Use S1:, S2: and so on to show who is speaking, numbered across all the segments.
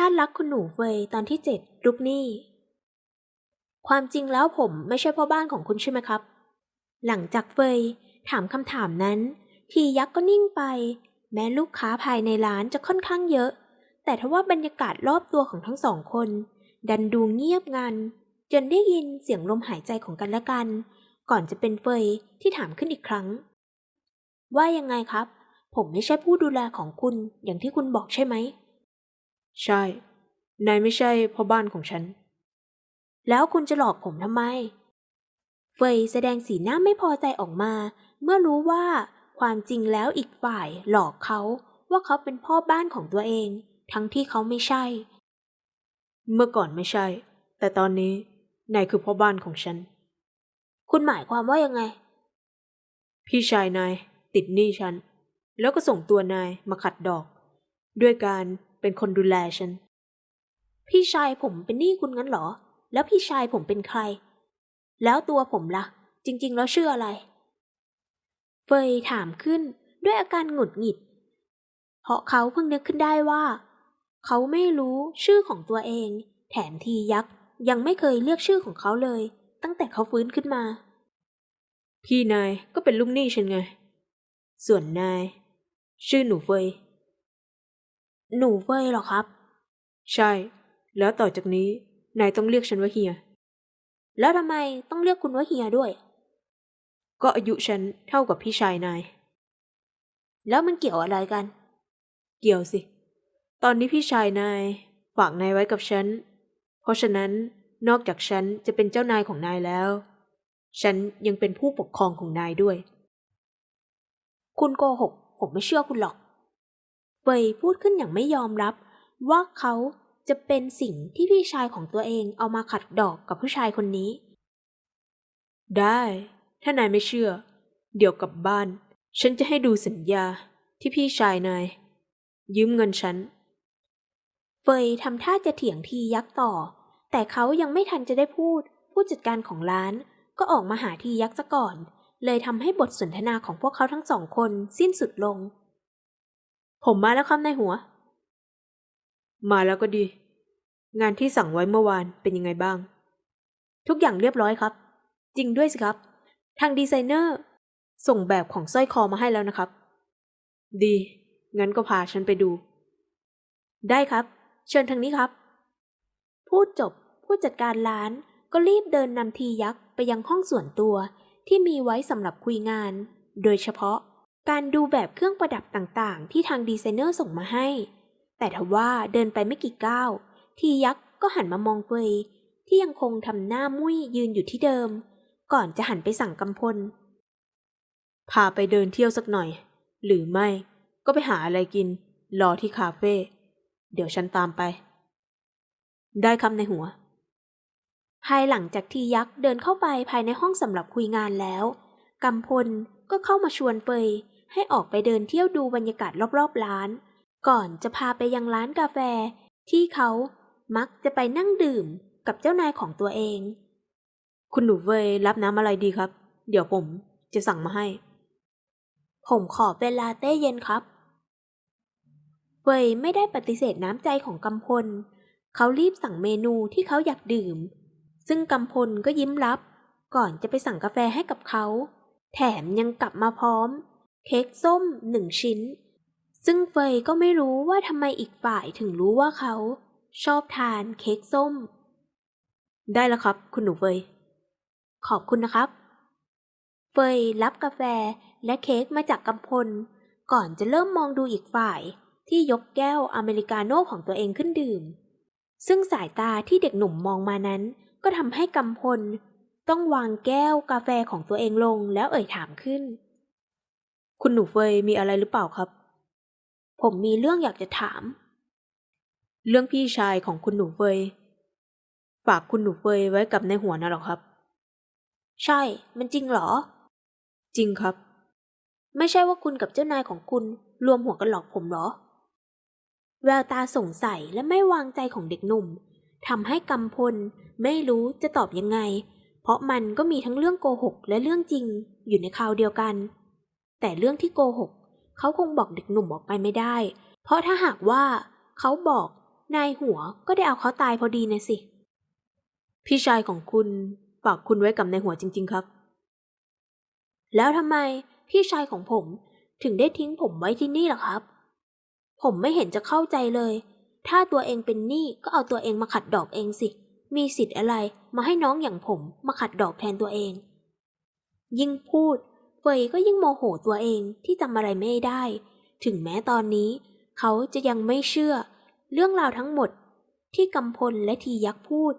S1: ท่านรักคุณหนูเฟยตอนที่เจ็ดลุกนี่ ความจริงแล้วผมไม่ใช่พ่อบ้านของคุณใช่ไหมครับ หลังจากเฟยถามคำถามนั้น ทียักษ์ก็นิ่งไป แม้ลูกค้าภายในร้านจะค่อนข้างเยอะ แต่ทว่าบรรยากาศรอบตัวของทั้งสองคน ดันดูเงียบงัน จนได้ยินเสียงลมหายใจของกันและกัน ก่อนจะเป็นเฟยที่ถามขึ้นอีกครั้ง ว่ายังไงครับ ผมไม่ใช่ผู้ดูแลของคุณอย่างที่คุณบอกใช่ไหม
S2: ใช่ นายไม่ใช่พ่อบ้านของฉัน
S1: แล้วคุณจะหลอกผมทำไม เฟยแสดงสีหน้าไม่พอใจออกมา เมื่อรู้ว่าความจริงแล้วอีกฝ่ายหลอกเขาว่าเขาเป็นพ่อบ้านของตัวเอง ทั้งที่เขาไม่ใช่
S2: เมื่อก่อนไม่ใช่ แต่ตอนนี้นายคือพ่อบ้านของฉัน
S1: คุณหมายความว่ายังไง
S2: พี่ชายนายติดหนี้ฉัน แล้วก็ส่งตัวนายมาขัดดอก ด้วยการ เป็นคนดูแลฉัน
S1: พี่ชายผมเป็นหนี้คุณงั้นเหรอ แล้วพี่ชายผมเป็นใคร แล้วตัวผมละ่ะ จริง ๆ แล้วชื่ออะไร เฟยถามขึ้นด้วยอาการหงุดหงิด เพราะเขาเพิ่งนึกขึ้นได้ว่า เขาไม่รู้ชื่อของตัวเอง แถมทียักษ์ยังไม่เคยเรียกชื่อของเขาเลย ตั้งแต่เขาฟื้นขึ้นมา
S2: พี่นายก็เป็นลูกหนี้ฉันไง ส่วนนาย ชื่อหนูเฟย
S1: หนูเฟยเหรอครับ
S2: ใช่ แล้วต่อจากนี้ นายต้องเรียกฉันว่าเฮีย
S1: แล้วทำไมต้องเรียกคุณว่าเฮียด้วย
S2: ก็อายุฉันเท่ากับพี่ชายนาย
S1: แล้วมันเกี่ยวอะไรกัน
S2: เกี่ยวสิ ตอนนี้พี่ชายนายฝากนายไว้กับฉัน เพราะฉะนั้นนอกจากฉันจะเป็นเจ้านายของนายแล้ว ฉันยังเป็นผู้ปกครองของนายด้วย
S1: คุณโกหก ผมไม่เชื่อคุณหรอก เฟยพูดขึ้นอย่างไม่ยอมรับ ว่าเขาจะเป็นสิ่งที่พี่ชายของตัวเองเอามาขัดดอกกับผู้ชายคนนี้
S2: ได้ ถ้านายไม่เชื่อ เดี๋ยวกลับบ้าน ฉันจะให้ดูสัญญาที่พี่ชายนาย ยืมเงินฉัน
S1: เฟยทำท่าจะเถียงทียักษ์ต่อ แต่เขายังไม่ทันจะได้พูด ผู้จัดการของร้านก็ออกมาหาทียักษ์ซะก่อน เลยทำให้บทสนทนาของพวกเขาทั้งสองคนสิ้นสุดลง
S2: ผมมาแล้วครับนายหัว มาแล้วก็ดี งานที่สั่งไว้เมื่อวานเป็นยังไงบ้าง
S1: ทุกอย่างเรียบร้อยครับ จริงด้วยสิครับ ทางดีไซเนอร์
S2: ส่งแบบของสร้อยคอมาให้แล้วนะครับ ดี งั้นก็พาฉันไปดู
S1: ได้ครับ เชิญทางนี้ครับ พูดจบผู้จัดการร้านก็รีบเดินนำทียักษ์ไปยังห้องส่วนตัวที่มีไว้สำหรับคุยงาน โดยเฉพาะ การดูแบบเครื่องประดับต่างๆ ที่ทางดีไซเนอร์ส่งมาให้ แต่ทว่าเดินไปไม่กี่ก้าว ทียักษ์ก็หันมามองเฟยที่ยังคงทำหน้ามุ้ยยืนอยู่ที่เดิม ก่อนจะหันไปสั่งกำพล
S2: พาไปเดินเที่ยวสักหน่อย หรือไม่ ก็ไปหาอะไรกิน รอที่คาเฟ่ เดี๋ยวฉันตามไป ได้คำในหัว
S1: ภายหลังจากที่ยักษ์เดินเข้าไปภายในห้องสำหรับคุยงานแล้วกำพลก็เข้ามาชวนเฟย ให้ออกไปเดินเที่ยวดูบรรยากาศรอบๆร้าน ก่อนจะพาไปยังร้านกาแฟ ที่เขามักจะไปนั่งดื่มกับเจ้านายของตัวเอง
S2: คุณหนูเฟยรับน้ำอะไรดีครับ เดี๋ยวผมจะสั่งมาให้
S1: ผมขอเป็นลาเต้เย็นครับเฟยไม่ได้ปฏิเสธน้ำใจของกำพล เขารีบสั่งเมนูที่เขาอยากดื่ม ซึ่งกำพลก็ยิ้มรับ ก่อนจะไปสั่งกาแฟให้กับเขา แถมยังกลับมาพร้อม เค้กส้มหนึ่งชิ้น ซึ่งเฟยก็ไม่รู้ว่าทำไมอีกฝ่ายถึงรู้ว่าเขา ชอบทานเค้กส้ม
S2: ได้แล้วครับ คุณหนูเฟย
S1: ขอบคุณนะครับ เฟยรับกาแฟและเค้กมาจากกำพล ก่อนจะเริ่มมองดูอีกฝ่ายที่ยกแก้วอเมริกาโน่ของตัวเองขึ้นดื่ม ซึ่งสายตาที่เด็กหนุ่มมองมานั้น ก็ทำให้กำพล ต้องวางแก้วกาแฟของตัวเองลงแล้วเอ่ยถามขึ้น
S2: คุณหนูเฟยมีอะไรหรือเปล่าครับ
S1: ผมมีเรื่องอยากจะถาม
S2: เรื่องพี่ชายของคุณหนูเฟยฝากคุณหนูเฟยไว้กับในหัวนะหรอครับ
S1: ใช่ มันจริงเหรอ
S2: จริงครับ
S1: ไม่ใช่ว่าคุณกับเจ้านายของคุณรวมหัวกันหลอกผมเหรอ แววตาสงสัยและไม่วางใจของเด็กหนุ่มทำให้กำพลไม่รู้จะตอบยังไง เพราะมันก็มีทั้งเรื่องโกหกและเรื่องจริงอยู่ในคราวเดียวกัน แต่เรื่องที่โกหก เขาคงบอกเด็กหนุ่มออกไปไม่ได้ เพราะถ้าหากว่าเขาบอกนายหัวก็ได้เอาเขาตายพอดีนะสิ
S2: พี่ชายของคุณฝากคุณไว้กับนายหัวจริง ๆครับ
S1: แล้วทำไมพี่ชายของผมถึงได้ทิ้งผมไว้ที่นี่ล่ะครับ ผมไม่เห็นจะเข้าใจเลย ถ้าตัวเองเป็นหนี้ก็เอาตัวเองมาขัดดอกเองสิ มีสิทธิ์อะไรมาให้น้องอย่างผมมาขัดดอกแทนตัวเอง ยิ่งพูด เฟยก็ยิ่งโมโหตัวเองที่จำอะไรไม่ได้ ถึงแม้ตอนนี้ เขาจะยังไม่เชื่อ เรื่องราวทั้งหมดที่กำพลและทียักษ์พูด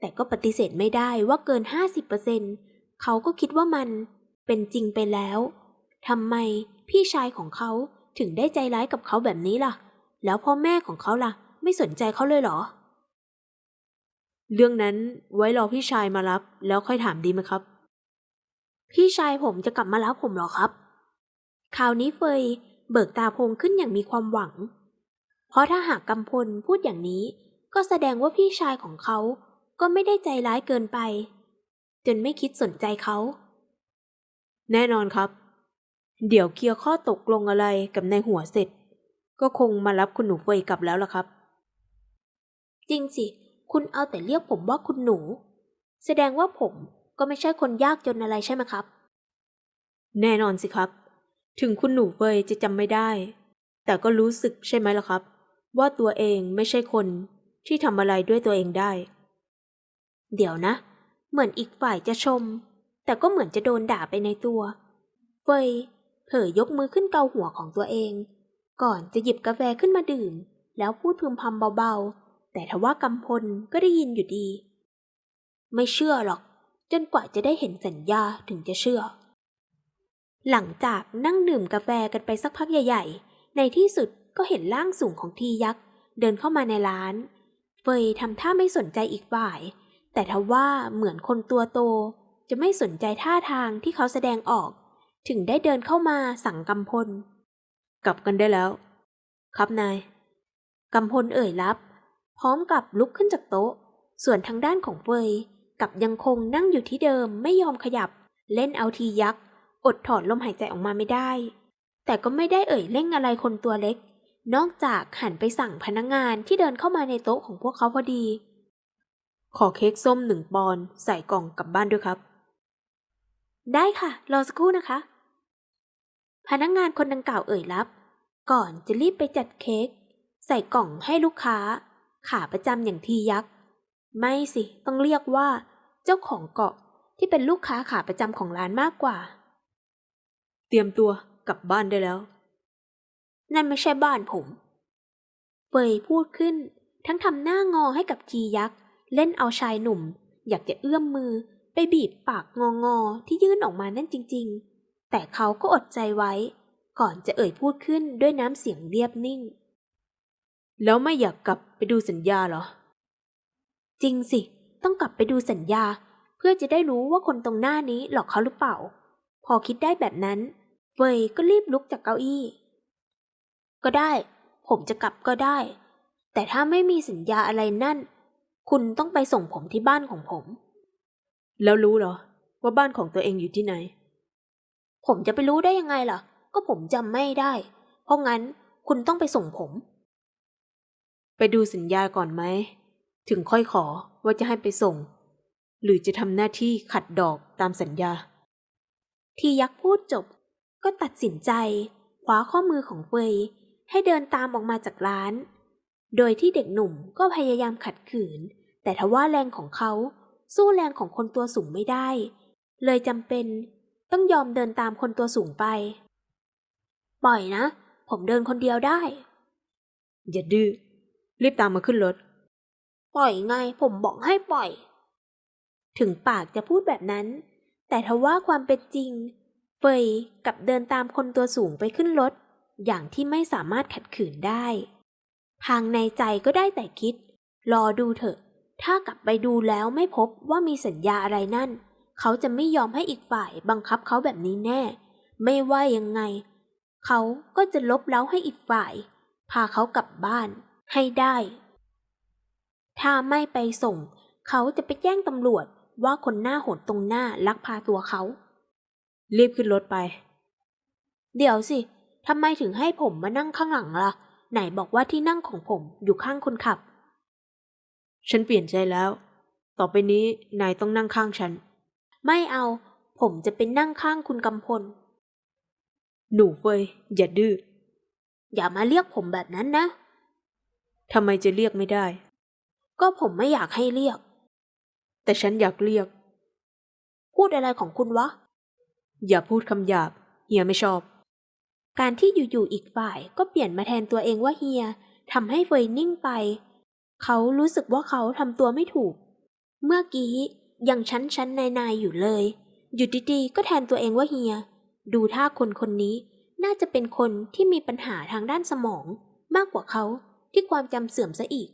S1: แต่ก็ปฏิเสธไม่ได้ว่าเกิน 50%เขาก็คิดว่ามันเป็นจริงไปแล้วทำไมพี่ชายของเขาถึงได้ใจร้ายกับเขาแบบนี้ล่ะ แล้วพ่อแม่ของเขาล่ะ ไม่สนใจเขาเลยเหรอ
S2: เรื่องนั้นไว้รอพี่ชายมารับ แล้วค่อยถามดีไหมครับ
S1: พี่ชายผมจะกลับมารับผมเหรอครับ คราวนี้เฟยเบิกตาโพงขึ้นอย่างมีความหวัง เพราะถ้าหากกำพลพูดอย่างนี้ ก็แสดงว่าพี่ชายของเขาก็ไม่ได้ใจร้ายเกินไป จนไม่คิดสนใจเขา
S2: แน่นอนครับ เดี๋ยวเคลียร์ข้อตกลงอะไรกับนายหัวเสร็จ ก็คงมารับคุณหนูเฟยกลับแล้วล่ะครับ
S1: จริงสิ คุณเอาแต่เรียกผมว่าคุณหนู แสดงว่าผม ก็ไม่ใช่คนยากจนอะไรใช่ไหมครับ
S2: แน่นอนสิครับ ถึงคุณหนูเฟยจะจำไม่ได้ แต่ก็รู้สึกใช่ไหมล่ะครับ ว่าตัวเองไม่ใช่คนที่ทำอะไรด้วยตัวเองได้
S1: เดี๋ยวนะ เหมือนอีกฝ่ายจะชม แต่ก็เหมือนจะโดนด่าไปในตัวเฟยเผยยกมือขึ้นเกาหัวของตัวเอง ก่อนจะหยิบกาแฟขึ้นมาดื่ม แล้วพูดพึมพำเบาๆ แต่ทว่ากำพลก็ได้ยินอยู่ดี ไม่เชื่อหรอก จนกว่าจะได้เห็นสัญญาถึงจะเชื่อ หลังจากนั่งดื่มกาแฟกันไปสักพักใหญ่ ๆ ในที่สุดก็เห็นร่างสูงของทียักษ์เดินเข้ามาในร้าน เฟยทำท่าไม่สนใจอีกฝ่าย แต่ทว่าเหมือนคนตัวโต จะไม่สนใจท่าทางที่เขาแสดงออก ถึงได้เดินเข้ามาสั่งกำพล
S2: กลับกันได้แล้ว ครับนาย
S1: กำพลเอ่ยรับ พร้อมกับลุกขึ้นจากโต๊ะ ส่วนทางด้านของเฟย กับยังคงนั่งอยู่ที่เดิมไม่ยอมขยับ เล่นเอาทียักษ์ อดถอนลมหายใจออกมาไม่ได้ แต่ก็ไม่ได้เอ่ยเร่งอะไรคนตัวเล็ก นอกจากหันไปสั่งพนักงงานที่เดินเข้ามาในโต๊ะของพวกเขาพอดี
S2: ขอเค้กส้มหนึ่งปอนใส่กล่องกลับบ้านด้วยครับ
S1: ได้ค่ะ รอสักครู่นะคะ พนักงงานคนดังกล่าวเอ่ยรับ ก่อนจะรีบไปจัดเค้กใส่กล่องให้ลูกค้า ขาประจำอย่างทียักษ์ ไม่สิ ต้องเรียกว่า เจ้าของเกาะที่เป็นลูกค้าขาประจำของร้านมากกว่า
S2: เตรียมตัวกลับบ้านได้แล้ว
S1: นั่นไม่ใช่บ้านผมเฟยพูดขึ้น ทั้งทำหน้างอให้กับทียักษ์ เล่นเอาชายหนุ่ม อยากจะเอื้อมมือไปบีบปากงองอๆที่ยื่นออกมานั่นจริง ๆ แต่เขาก็อดใจไว้ ก่อนจะเอ่ยพูดขึ้นด้วยน้ำเสียงเรียบนิ่ง
S2: แล้วไม่อยากกลับไปดูสัญญาเหรอ
S1: จริงสิ ต้องกลับไปดูสัญญา เพื่อจะได้รู้ว่าคนตรงหน้านี้หลอกเขาหรือเปล่า พอคิดได้แบบนั้นเฟยก็รีบลุกจากเก้าอี้ ก็ได้ ผมจะกลับก็ได้ แต่ถ้าไม่มีสัญญาอะไรนั่น คุณต้องไปส่งผมที่บ้านของผม
S2: แล้วรู้เหรอ ว่าบ้านของตัวเองอยู่ที่ไหน
S1: ผมจะไปรู้ได้ยังไงล่ะ ก็ผมจำไม่ได้ เพราะงั้นคุณต้องไปส่งผม
S2: ไปดูสัญญาก่อนไหม ถึงค่อยขอว่าจะให้ไปส่ง หรือจะทำหน้าที่ขัดดอกตามสัญญา
S1: ที่ยักษ์พูดจบก็ตัดสินใจคว้าข้อมือของเฟยให้เดินตามออกมาจากร้าน โดยที่เด็กหนุ่มก็พยายามขัดขืน แต่ทว่าแรงของเขาสู้แรงของคนตัวสูงไม่ได้ เลยจำเป็นต้องยอมเดินตามคนตัวสูงไป ปล่อยนะ ผมเดินคนเดียวได้
S2: อย่าดื้อรีบตามมาขึ้นรถ
S1: ปล่อยไงผมบอกให้ปล่อย ถึงปากจะพูดแบบนั้น แต่ทว่าความเป็นจริง เฟยกับเดินตามคนตัวสูงไปขึ้นรถ อย่างที่ไม่สามารถขัดขืนได้ ทางในใจก็ได้แต่คิด รอดูเถอะ ถ้ากลับไปดูแล้วไม่พบว่ามีสัญญาอะไรนั่น เขาจะไม่ยอมให้อีกฝ่ายบังคับเขาแบบนี้แน่ ไม่ว่ายังไง เขาก็จะลบเล้าให้อีกฝ่าย พาเขากลับบ้านให้ได้ ถ้าไม่ไปส่ง เขาจะไปแจ้งตำรวจว่าคนหน้าโหดตรงหน้าลักพาตัวเขา
S2: รีบขึ้นรถไป
S1: เดี๋ยวสิทำไมถึงให้ผมมานั่งข้างหลังล่ะ ไหนบอกว่าที่นั่งของผมอยู่ข้างคนขับ
S2: ฉันเปลี่ยนใจแล้ว ต่อไปนี้นายต้องนั่งข้างฉัน
S1: ไม่เอา ผมจะเป็นนั่งข้างคุณกำพล
S2: หนูเฟยอย่าดื้อ
S1: อย่ามาเรียกผมแบบนั้นนะ
S2: ทำไมจะเรียกไม่ได้
S1: ก็ผมไม่อยากให้เรียก
S2: แต่ฉันอยากเรียก
S1: พูดอะไรของคุณวะ
S2: อย่าพูดคำหยาบ เฮียไม่ชอบ
S1: การที่อยู่ๆอีกฝ่ายก็เปลี่ยนมาแทนตัวเองว่าเฮียทำให้เฟยนิ่งไป เขารู้สึกว่าเขาทำตัวไม่ถูก เมื่อกี้ยังชั้นชั้นนายนายๆอยู่เลย อยู่ดีๆก็แทนตัวเองว่าเฮีย ดูท่าคนคนนี้ น่าจะเป็นคนที่มีปัญหาทางด้านสมอง มากกว่าเขาที่ความจำเสื่อมซะอีก